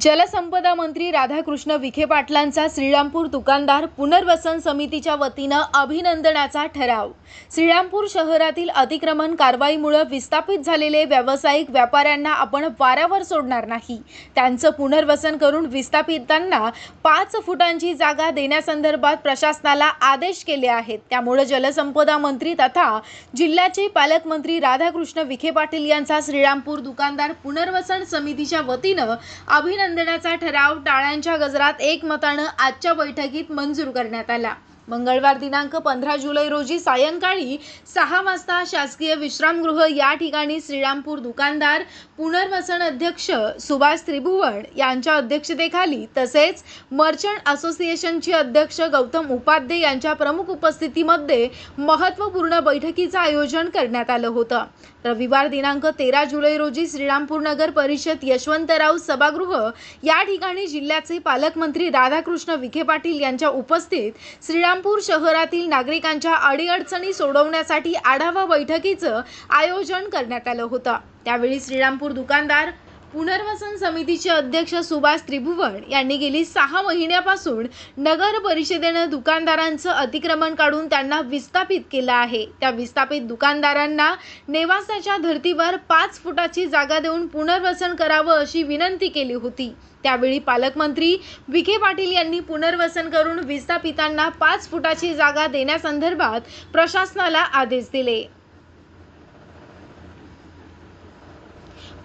जलसंपदा मंत्री राधाकृष्ण विखे पाटलांचा श्रीरामपूर दुकानदार पुनर्वसन समितीच्या वतीनं अभिनंदनाचा ठराव. श्रीरामपूर शहरातील अतिक्रमण कारवाईमुळे विस्थापित झालेले व्यावसायिक व्यापाऱ्यांना आपण वाऱ्यावर सोडणार नाही. त्यांचं पुनर्वसन करून विस्थापितांना पाच फुटांची जागा देण्यासंदर्भात प्रशासनाला आदेश केले आहेत. त्यामुळे जलसंपदा मंत्री तथा जिल्ह्याचे पालकमंत्री राधाकृष्ण विखे पाटील यांचा श्रीरामपूर दुकानदार पुनर्वसन समितीच्या वतीनं देण्याचा ठराव टाळ्यांच्या गजरात एकमतानं आजच्या बैठकीत मंजूर करण्यात आला. मंगळवार दिनांक पंधरा जुलै रोजी सायंकाळी सहा वाजता शासकीय विश्रामगृह या ठिकाणी श्रीरामपूर दुकानदार पुनर्वसन अध्यक्ष सुभाष त्रिभुवन यांच्या अध्यक्षतेखाली तसेच मर्चंट असोसिएशनचे अध्यक्ष गौतम उपाध्ये यांच्या प्रमुख उपस्थितीमध्ये महत्त्वपूर्ण बैठकीचं आयोजन करण्यात आलं होतं. रविवार दिनांक तेरा जुलै रोजी श्रीरामपूर नगर परिषद यशवंतराव सभागृह या ठिकाणी जिल्ह्याचे पालकमंत्री राधाकृष्ण विखे पाटील यांच्या उपस्थित श्रीराम श्रीरामपूर शहरातील नागरिकांच्या अडीअडचणी सोडवण्यासाठी आढावा बैठकीचं आयोजन करण्यात आलं होतं. त्यावेळी श्रीरामपूर दुकानदार पुनर्वसन समितीचे अध्यक्ष सुभाष त्रिभुवन यांनी गेली सहा महिन्यापासून नगर परिषदेनं दुकानदारांचं अतिक्रमण काढून त्यांना विस्थापित केलं आहे. त्या विस्थापित दुकानदारांना नेवासाच्या धर्तीवर पाच फुटाची जागा देऊन पुनर्वसन करावं अशी विनंती केली होती. त्यावेळी पालकमंत्री विखे पाटील यांनी पुनर्वसन करून विस्थापितांना पाच फुटाची जागा देण्यासंदर्भात प्रशासनाला आदेश दिले.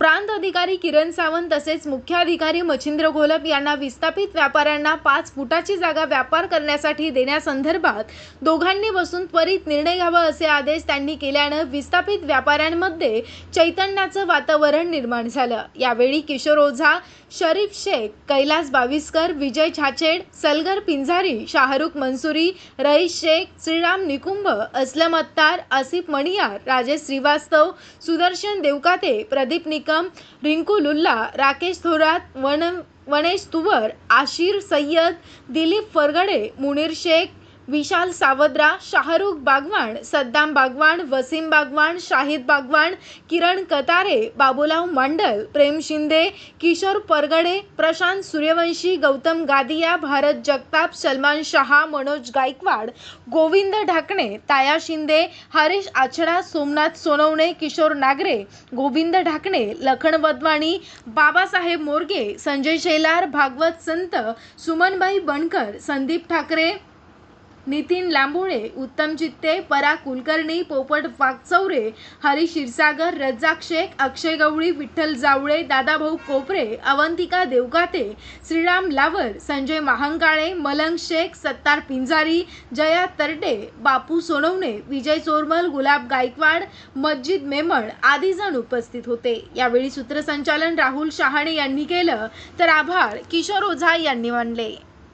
प्रांत अधिकारी किरण सावंत तसेच मुख्याधिकारी मच्छिंद्र घोलप यांना विस्थापित व्यापाऱ्यांना पाच फुटाची जागा व्यापार करण्यासाठी देण्यासंदर्भात दोघांनी बसून त्वरित निर्णय घ्यावा असे आदेश त्यांनी केल्यानं विस्थापित व्यापाऱ्यांमध्ये चैतन्याचं वातावरण निर्माण झालं. यावेळी किशोर ओझा शरीफ शेख कैलास बाविस्कर विजय छाचेड सलगर पिंजारी शाहरुख मनसुरी रईस शेख श्रीराम निकुंभ असलम अत्तार आसिफ मणियार राजेश श्रीवास्तव सुदर्शन देवकाते प्रदीप निक निकम रिंकू लुल्ला राकेश थोरात वन वनेश तुवर आशिर सय्यद दिलीप फरगडे मुनीर शेख विशाल सावद्रा शाहरुख बागवान सद्दाम बागवान वसीम बागवान शाहिद बागवान किरण कतारे बाबूराव मंडल प्रेम शिंदे किशोर परगडे प्रशांत सूर्यवंशी गौतम गादिया भारत जगताप सलमान शहा मनोज गायकवाड गोविंद ढाकणे ताया शिंदे हरीश आछडा सोमनाथ सोनवणे किशोर नागरे गोविंद ढाकणे लखन वदवाणी बाबासाहेब मोरगे संजय शेलार भागवत संत सुमनबाई बनकर संदीप ठाकरे नितीन लांबुळे उत्तम चित्ते परा कुलकर्णी पोपट वागचौरे हरी क्षीरसागर रज्जाक शेख अक्षय गवळी विठ्ठल जावळे दादाभाऊ कोपरे अवंतिका देवकाते श्रीराम लावर संजय महांकाळे मलंग शेख सत्तार पिंजारी जया तरडे बापू सोनवणे विजय चोरमल गुलाब गायकवाड मस्जिद मेमण आदी जण उपस्थित होते. यावेळी सूत्रसंचालन राहुल शहाणे यांनी केलं तर आभार किशोर ओझा यांनी मानले.